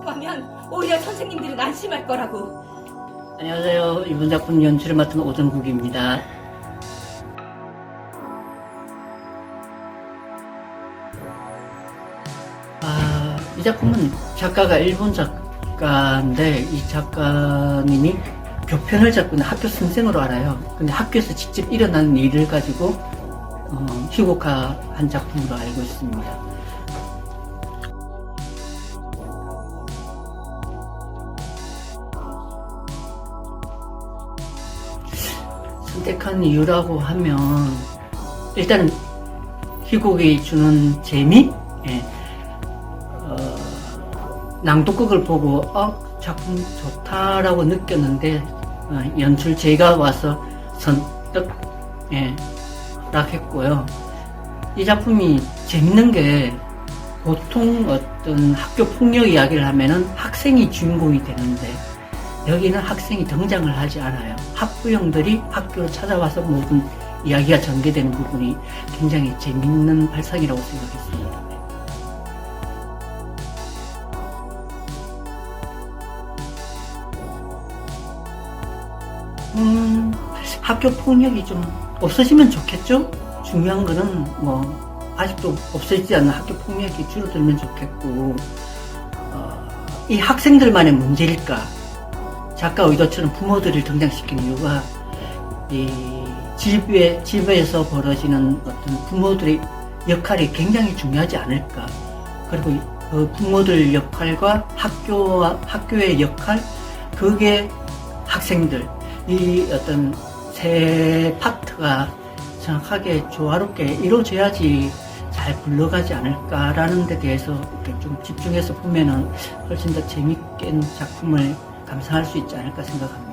그러면 오히려 선생님들은 안심할 거라고. 안녕하세요. 이번 작품 연출을 맡은 오정국입니다. 아, 이 작품은 작가가 일본 작가인데 이 작가님이 교편을 잡고는 학교 선생으로 알아요. 근데 학교에서 직접 일어난 일을 가지고 어, 희곡화한 작품으로 알고 있습니다. 선택한 이유라고 하면 일단 희곡이 주는 재미, 예. 어, 낭독극을 보고 어 작품 좋다라고 느꼈는데 어, 연출 제가 와서 선뜻 예, 허락했고요. 이 작품이 재밌는 게 보통 어떤 학교 폭력 이야기를 하면은 학생이 주인공이 되는데 여기는 학생이 등장을 하지 않아요. 학부형들이 학교로 찾아와서 모든 이야기가 전개되는 부분이 굉장히 재밌는 발상이라고 생각했습니다. 음, 학교 폭력이 좀 없어지면 좋겠죠? 중요한 거는 뭐, 아직도 없어지지 않는 학교 폭력이 줄어들면 좋겠고, 어, 이 학생들만의 문제일까? 작가 의도처럼 부모들을 등장시킨 이유가 이 집에 집에서 벌어지는 어떤 부모들의 역할이 굉장히 중요하지 않을까. 그리고 그 부모들 역할과 학교와 학교의 역할, 그게 학생들 이 어떤 세 파트가 정확하게 조화롭게 이루어져야지 잘 굴러가지 않을까라는 데 대해서 이렇게 좀 집중해서 보면은 훨씬 더 재밌게 작품을 감상할 수 있지 않을까 생각합니다.